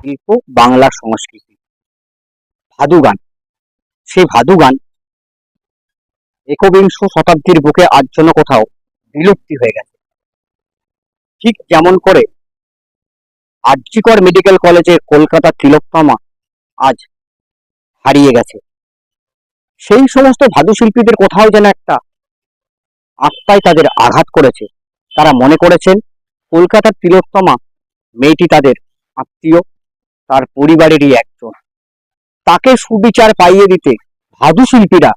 শিল্প বাংলার সংস্কৃতি। ভাদু গান। সেই ভাদু গান একবিংশ শতাব্দীর বুকে আজ যেন কোথাও বিলুপ্তি হয়ে গেছে। ঠিক যেমন করে আরজিকর মেডিকেল কলেজের কলকাতা তিলোত্তমা আজ হারিয়ে গেছে। সেই সমস্ত ভাদু শিল্পীদের কোথাও যেন একটা আত্মায় তাদের আঘাত করেছে। তারা মনে করেছেন, কলকাতার তিলোত্তমা মেয়েটি তাদের আত্মীয় তার পরিবারেরই একজন। তাকে সুবিচার পাইয়ে দিতে ভাদু শিল্পীরা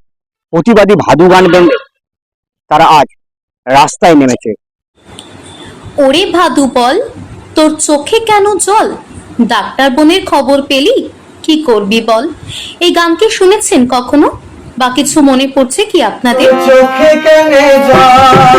প্রতিবাদী ভাদু গান ব্যান্ডে তারা আজ রাস্তায় নেমেছে। ওরে ভাদু বল তোর চোখে কেন জল? ডাক্তার বোনের খবর পেলি? কি করবি বল? এই গান কি শুনেছেন কখনো? বা কিছু মনে পড়ছে কি আপনাদের? চোখে কেনে জল?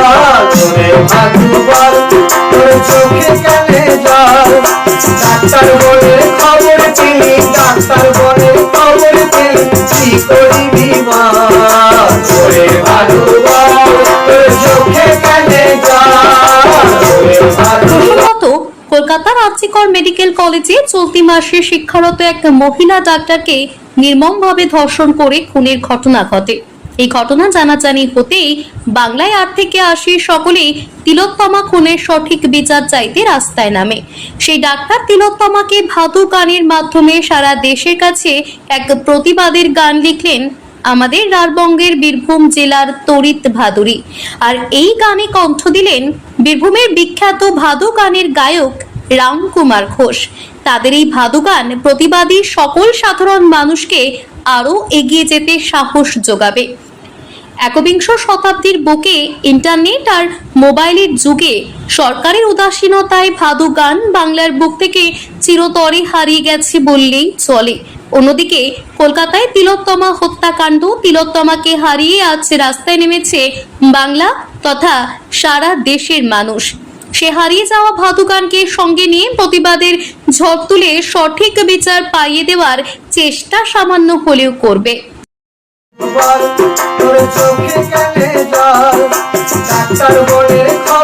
কলকাতার আর্চিকর মেডিকেল কলেজে চলতি মাসে শিক্ষারত এক মহিলা ডাক্তারকে নির্মমভাবে ধর্ষণ করে খুনের ঘটনা ঘটে। এই ঘটনা জানাজানি হতেই বাংলায় আট থেকে আশি সকলেই তিলোত্তমা খুনের সঠিক বিচার চাইতে রাস্তায় নামে। সেই ডাক্তার তিলোত্তমাকে ভাদু গানের মাধ্যমে সারা দেশের কাছে এক প্রতিবাদের গান লিখলেন আমাদের রারবঙ্গের বীরভূম জেলার তরিত ভাদুরী। আর এই গানে কণ্ঠ দিলেন বীরভূমের বিখ্যাত ভাদু গানের গায়ক রামকুমার ঘোষ। তাদের এই ভাদু গান প্রতিবাদী সকল সাধারণ মানুষকে আরও এগিয়ে যেতে সাহস যোগাবে। একবিংশ শতাব্দীর বুকে ইন্টারনেট আর মোবাইলের যুগে সরকারের উদাসীনতায় ভাদু গান বাংলার বুক থেকে চিরতরে হারিয়ে গেছে বললেই চলে। অন্যদিকে কলকাতায় তিলোত্তমা হত্যাকাণ্ড, তিলোত্তমাকে হারিয়ে আজ রাস্তায় নেমেছে বাংলা তথা সারা দেশের মানুষ। সে হারিয়ে যাওয়া ভাদু গানকে সঙ্গে নিয়ে প্রতিবাদের ঝড় তুলে সঠিক বিচার পাইয়ে দেওয়ার চেষ্টা সামান্য হলেও করবে। তোর চোখে কেটে যার ডাক্তার বলে খবর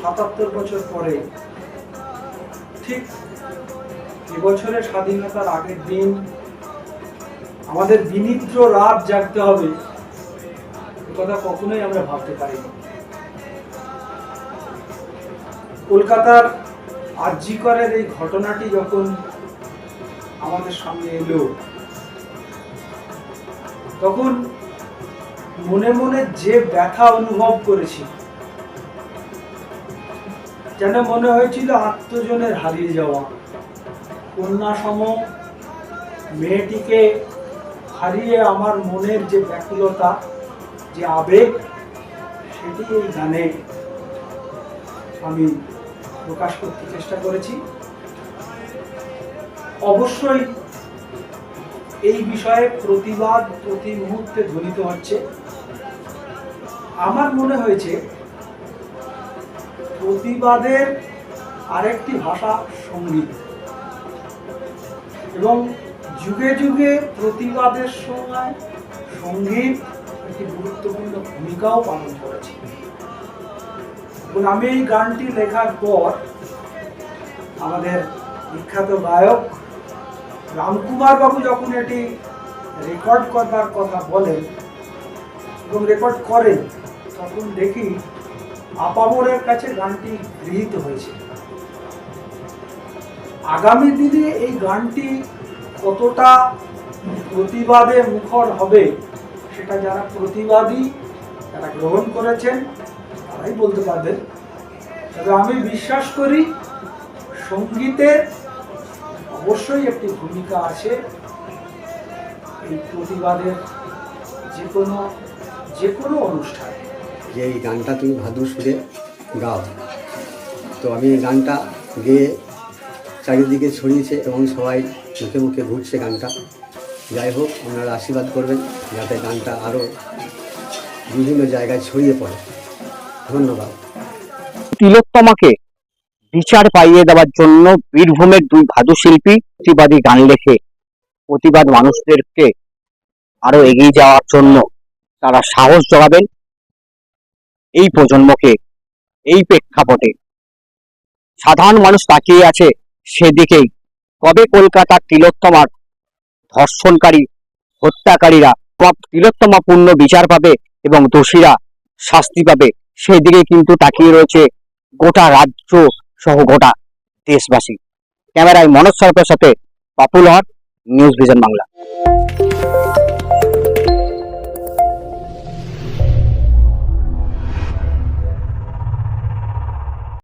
সাতাত্তর বছর পরে, ঠিক এবছরের স্বাধীনতার আগের দিন আমাদের বিনিদ্র রাত জাগতে হবে কথা কখনোই আমরা ভাবতে পারিনি। কলকাতার আর্যিকরের এই ঘটনাটি যখন আমাদের সামনে এলো, তখন মনে মনে যে ব্যথা অনুভব করেছি, যেন মনে হয়েছিল আত্মজনের হারিয়ে যাওয়া। কন্যা সম মেয়েটিকে হারিয়ে আমার মনের যে ব্যাকুলতা, যে আবেগ, সেটি এই গানে আমি প্রকাশ করতে চেষ্টা করেছি। অবশ্যই এই বিষয়ে প্রতিবাদ প্রতি মুহূর্তে ধ্বনিত হচ্ছে। আমার মনে হয়েছে প্রতিবাদের আরেকটি ভাষা সংগীত। এবং যুগে যুগে প্রতিবাদের সময় সংগীত একটি গুরুত্বপূর্ণ ভূমিকাও পালন করেছে। এবং আমি এই গানটি লেখার পর আমাদের বিখ্যাত গায়ক রামকুমার বাবু যখন এটি রেকর্ড করবার কথা বলেন এবং রেকর্ড করেন তখন দেখি আপামরের কাছে গানটি গৃহীত হয়েছে। আগামী দিনে এই গানটি কতটা প্রতিবাদে মুখর হবে সেটা যারা প্রতিবাদী, যারা গ্রহণ করেছেন, তারাই বলতে পারবেন। তবে আমি বিশ্বাস করি সঙ্গীতের অবশ্যই একটি ভূমিকা আছে। এই প্রতিবাদের যে কোনো যে কোনো অনুষ্ঠানে। যে এই গানটা তুমি ভাদুর সুরে গাও। তো আমি এই গানটা গেয়ে চারিদিকে ছড়িয়েছে এবং সবাই মুখে মুখে ঘুরছে গানটা। যাই হোক, আপনারা আশীর্বাদ করবেন যাতে গানটা আরও বিভিন্ন জায়গায় ছড়িয়ে পড়ে। ধন্যবাদ। তিলোত্তমাকে বিচার পাইয়ে দেওয়ার জন্য বীরভূমের দুই ভাদু শিল্পী প্রতিবাদী গান লেখে। প্রতিবাদ মানুষদেরকে আরও এগিয়ে যাওয়ার জন্য তারা সাহস জোগাবেন। এই প্রজন্মকে, এই প্রেক্ষাপটে। সাধারণ মানুষ তাকিয়ে আছে সেদিকেই। কবে কলকাতার তিলোত্তমার ধর্ষণকারী, হত্যাকারীরা তিলোত্তমা পূর্ণ বিচার পাবে এবং দোষীরা শাস্তি পাবে, সেদিকে কিন্তু তাকিয়ে রয়েছে গোটা রাজ্য সহ গোটা দেশবাসী। ক্যামেরায় মনোজ সরকারের সাথে Papul hot news vision Bangla.